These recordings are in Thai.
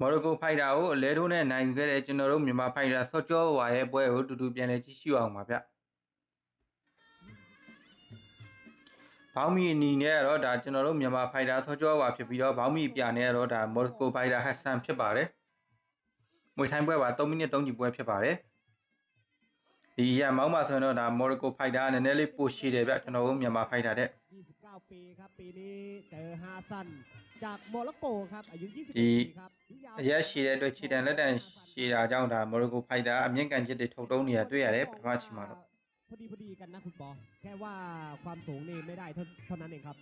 မော်ရိုကိုဖိုက်တာကိုအလဲထိုးနဲ့နိုင်ခဲ့တဲ့ကျွန်တော်တို့မြန်မာဖိုက်တာဆော့ကျော်ဝါရဲ့ပွဲကိုတူတူပြန်လဲကြည့်ရှုအောင်ပါဗျဘောင်းမီအနီနဲ့ကတော့ဒါကျွန်တော်တို့မြန်မာဖိုက်တာဆော့ကျော်ဝါဖြစ်ပြီးတော့ဘောင်းမီပြနဲ့ကတော့ဒါမော်ရိုကိုဖိုက်တာဟတ်ဆန်ဖြစ်ပါတယ်မွေထိုင်းပွဲပါ3မိနစ်3ကြည့်ပွဲဖြစ်ပါတယ်ဒီရမောင်းပါဆိုရင်တော့ဒါမော်ရိုကိုဖိုက်တာနည်းနည်းလေးပိုရှိတယ်ဗျကျွန်တော်တို့မြန်မာဖိုက်တာတဲ့ 29 ปีครับ ปีนี้เจอฮาซัน จากโมร็อกโกครับ อายุ 21 ဒီ ปีครับยาว အရက်ရှိတဲ့အတွက်ခြေတံလက်တံရှိတာကြောင့်ဒါမော်ရိုကိုဖိုက်တာအမြင့်ကန်ချက်တွေထုတ်တုံးနေရတွေ့ရတယ်ပထမချိန်မှာတော့ พอดีพอดีกันนะคุณปอ แค่ว่าความสูงนี่ไม่ได้เท่าเท่านั้นเองครับ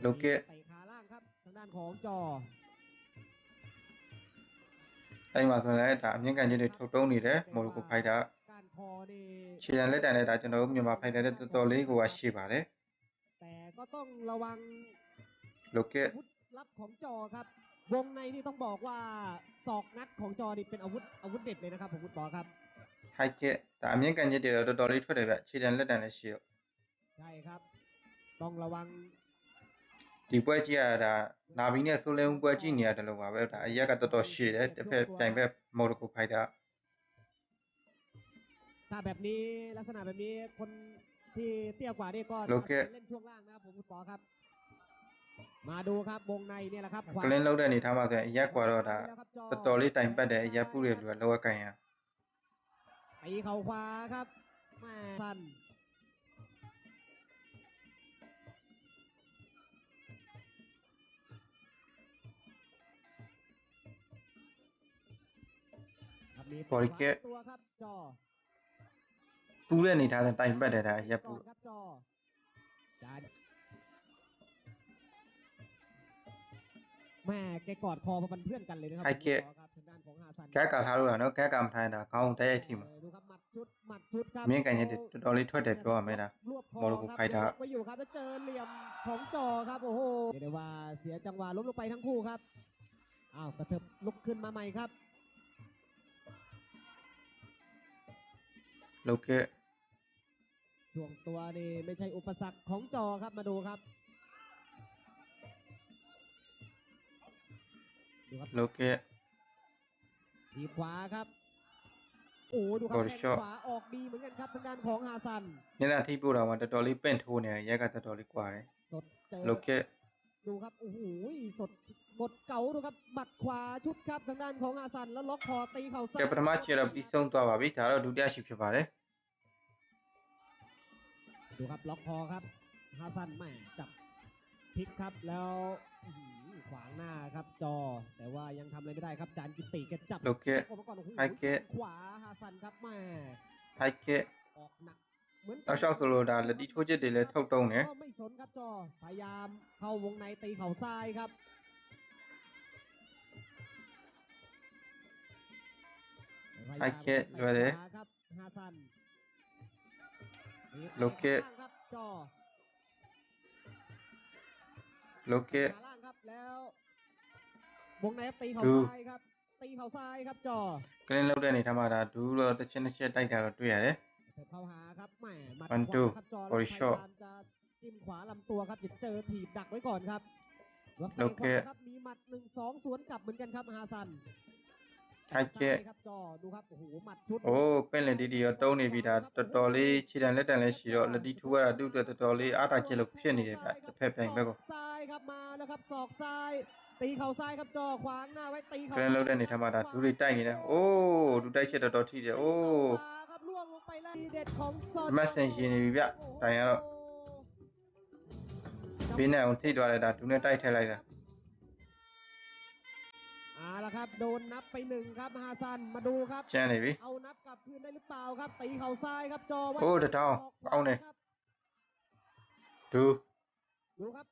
โลเกะ เตะขาล่างครับ ทางด้านของจอ အဲ့မှာဆိုရင်လည်းဒါအမြင့်ကန်ချက်တွေထုတ်တုံးနေတယ်မော်ရိုကိုဖိုက်တာ การคอนี่ ခြေတံလက်တံနဲ့ဒါကျွန်တော်တို့မြန်မာဖိုက်တာတဲ့တော်တော်လေးကိုရှိပါတယ် แต่ ก็ต้องระวัง လိုကက် อาวุธลับของจอครับ วงในนี่ต้องบอกว่าศอกงัดของจอนี่เป็นอาวุธอาวุธเด็ดเลยนะครับผมคุณปอครับ ဟိုက်ကက်ဒါအမြင့်ကန်ချက်တွေတော့တော်တော်လေးထွက်တယ်ဗျခြေတံလက်တံလည်းရှိတော့ ใช่ครับ ต้องระวัง ဒီပွဲကြည့်ရတာနာဘီနဲ့ဆိုလင်းပွဲကြည့်နေရတယ်လို့ပါပဲဒါအရက်ကတော်တော်ရှိတယ်တစ်ဖက်ပြိုင်ဘက်မော်ရိုကိုဖိုက်တာ ถ้าแบบนี้ลักษณะแบบนี้คน ที่เตี้ยกว่านี่ก็ โลเกะ เล่นช่วงล่างนะครับผมคุณปอครับ มาดูครับวงในเนี่ยแหละครับ ကလင်းလုံးတဲ့အနေထားမှာဆိုရင်အရက်ကွာတော့ဒါ แล้วครับจ တော်တော်လေးတိုင်ပတ်တယ်အရက်ပူတွေလူကလောကကန်ရ ตีเข่าขวาครับแม่สั้นครับมี บริเกะ ตัวครับจอ ပူတဲ့အနေထားဆိုတိုင်ပတ်တယ်ဒါအရက်ပူ ก่อนครับจอจานแม่แกกอดคอมาเป็นเพื่อนกันเลยนะครั ไอ้เกะ ผมขอครับทางด้านของฮาซัน ကဲကထားလို့ရနော်ကဲကမထိုင်းတာခေါင်းတိုက်ရိုက်ထိမှာ เออดูครับหมัดชุดหมัดชุดครับ မြင့်ကန်ရက်တွေတော်တော်လေးထွက်တယ်ပြောရမယ်ဒါ รวบคอ โมโลโก ครับ ไฟท์ครับ ยกไว้อยู่ครับแล้วเจอเหลี่ยมของจอครับโอ้โหเรียกได้ว่าเสียจังหวะล้มลงไปทั้งคู่ครับอ้าวกระเถิบลุกขึ้นมาใหม่ครับ လိုကက် ช่วงตัวนี่ไม่ใช่อุปสรรคของจอครับมาดูครับดูครับโลเกะทีขวาครับ โอ้ดูครับแข้งขวาออกดีเหมือนกันครับทางด้านของฮาซันนี่แหละที่พูดออกมาตดอรี่เป็นทูเนี่ยแยกกันตดอรี่กว่าเลยสดเจอโลเกะดูครับโอ้โหสดบดเก่าดูครับบัดขวาชุดครับทางด้านของอาซันแล้วล็อกคอตีเขาซ้ายเจ้าประมาเชียร์บิส่งตัวบาบิถ้าเราดูได้ชิบชิบไปเลย ดูครับล็อกคอครับฮาซันไม่จับพลิกครับแล้วขวางหน้าครับจอ แต่ว่ายังทำอะไรไม่ได้ครับจานกิติแกจับโอเคไอเกะขวาฮาซันครับแม่ไทเกะออกหนักเหมือนตาชอบสโลดาและดิทูเจเดเลเท่าตรงเนี้ยไม่สนครับจอพยายามเข้าวงในตีเข่าซ้ายครับไทเกะด้วยเลยครับ โลเกะ ล่างครับจอ လိုကက် ขาล่างครับแล้ว วงในตีเข่า ดู ซ้ายครับ ตีเข่าซ้ายครับจอก လင်းလုံးတဲ့အနေထားမှာဒါဒူးတော့တစ်ချက်တစ်ချက်တိုက်တာတော့တွေ့ရတယ် เถิบเข้าหาครับแหม่หมัด One, ข two วาครับจอ body แล้วพ shot ยายามจะจิ้มขวาลำตัวครับจะเจอถีบดักไว้ก่อนครับแล้ว โล เตะ เกะ ขวาครับมีหมัดหนึ่งสองสวนกลับเหมือนกันครับฮาซัน ဟိုက်ကက် ซ้ายครับจอดูครับโอ้โหหมัดชุด အိုးပင့်လက်တီတီရောတုံးနေပြီဒါတော်တော်လေးခြေတံလက်တံလည်းရှိတော့လက်တီထိုးရတာသူ့အတွက်တော်တော်လေးအားတာချက်လို့ဖြစ်နေတယ်ဗျတစ်ဖက်ပြိုင်ဘက်ကို ซ้ายครับมาแล้วครับศอกซ้าย ตีเข่าซ้ายครับจอขวางหน้าไว้ตีเข่าก လင်းလုံးတဲ့အနေထားမှာဒါဒူးတွေတိုက်နေတယ်အိုးဒူးတိုက်ချက်တော်တော်ထိတယ်အိုး ขวาครับล่วงลงไปแล้วทีเด็ดของซอ မတ်ဆင်ရှင်နေပြီဗျတိုင်ရတော့ဘင်းနဲ့အောင်ထိသွားတယ်ဒါဒူးနဲ့တိုက်ထည့်လိုက်တာ เอา ละครับ โดนนับไปหนึ่งครับฮาซันมาดูครับ แช่ไหนพี่เอานับกลับคืนได้หรือเปล่าครับ ตีเข่าซ้ายครับจอว่าโอ้เดาเอาเนี่ยดูดูครับ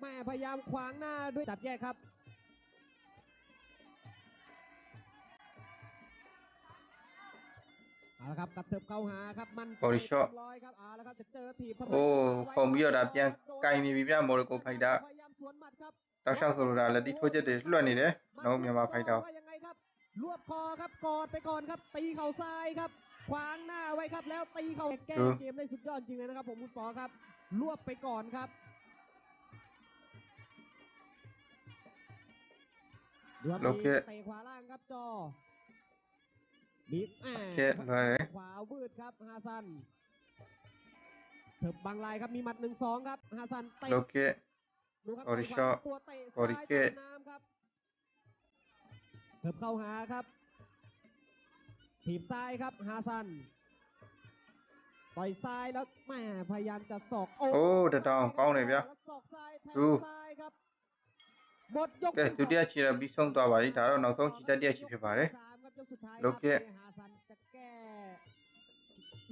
แม่พยายามขวางหน้าด้วยจับแยกครับเอาละครับกระเถิบเข้าหาครับมันโอริชอร้อยครับเอาละครับจะเจอถีบโอ้ผมเยอะดับยังไกลนี่พี่บยาโมริโกไพดาพยายามสวนหมัดครับ တောက်လျှောက်ဆိုလို့ဒါလက်တီထိုးချက်တွေလွှတ်နေတယ်နော်မြန်မာဖိုက်တာ ว่ายังไงครับ รวบคอครับกอดไปก่อนครับ ตีเข่าซ้ายครับ ขวางหน้าไว้ครับ แล้วตีเข่าแก้ ดู เกมได้สุดยอดจริงเลยนะครับ ผมคุณปอครับ รวบไปก่อนครับ ดูครับ โอเค มีเตะขวาล่างครับจอมีแหม่ โอเคလွယ်တယ် ขวาวืดครับฮาซันเถิบบางลายครับมีหมัดหนึ่งสองครับฮาซันเตะ โลเก ะ ดูครับ บอดี้ ขวา ช็อต ตัวเตะ บอดี้ ซ้าย เกะ ตามน้ำครับเถิบเข้าหาครับ ถีบซ้ายครับฮาซันต่อยซ้ายแล้วแหม่พยายามจะศอก โอ้เดยวတောင်ကောင်းတယ်ဗျာ แล้วศอกซ้ายแทง ดู ซ้ายครับหมดยก ကဲ ที่ ဒုတိယခြေတော့ပြီးဆုံးသွားပါပြီဒါတော့နောက်ဆုံးခြေတက်တစ်ခြေဖြစ်ပါတယ် สามครับยกสุดท้าย โลเกะ ครับฮาซันจะแก้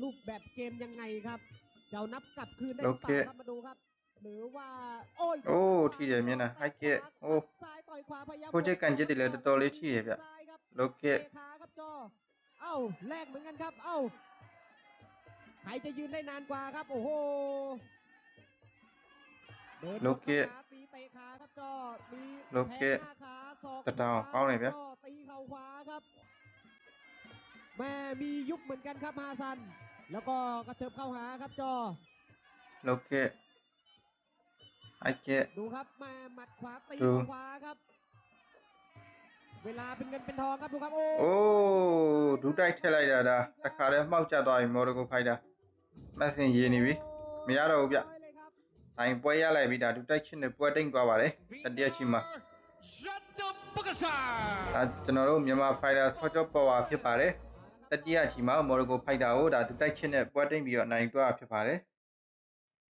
รูปแบบเกมยังไงครับจะเอานับกลับคืนได้หรือเปล่าครับมาดูครับ หรือว่าโอ้ยโอ้ทีเดียวนะไอเกะโอ้ผู้ช่วยกันจะตีเลยตัวเลที่แบบโลเกะเอ้าแลกเหมือนกันครับ เอ้าใครจะยืนได้นานกว่าครับ โอ้โหโลเกะโลเกะตะดาวเข้าไหนเปียตีเข่าขวาครับแม่มียุบเหมือนกันครับฮาซัน แล้วก็กระเถิบเข้าหาครับจอโลเกะ ไอเกะ ดูครับแม่หมัดขวาตี ดู เข่าขวาครับ เวลาเป็นเงินเป็นทองครับดูครับโอ้ โอ้ဒူတိုက်ထည့်လိုက်တာဒါတခါလဲမှောက်ကျသွားပြီမော်ဒကိုဖိုက်တာမက်ဆင်ရေးနေပြီ မရတော့ဘူးဗျ เลยครับ တိုင်ပွဲရလိုက်ပြီဒါဒူတိုက်ချင်းနဲ့ပွဲတိတ်သွားပါတယ်တတိယချီမှာ Shut the fuck up! ဒါကျွန်တော်တို့မြန်မာဖိုက်တာဆော့ချော့ပေါ်ဝါဖြစ်ပါတယ်တတိယချီမှာမော်ဒကိုဖိုက်တာကိုဒါဒူတိုက်ချင်းနဲ့ပွဲတိတ်ပြီးတော့နိုင်သွားတာဖြစ်ပါတယ်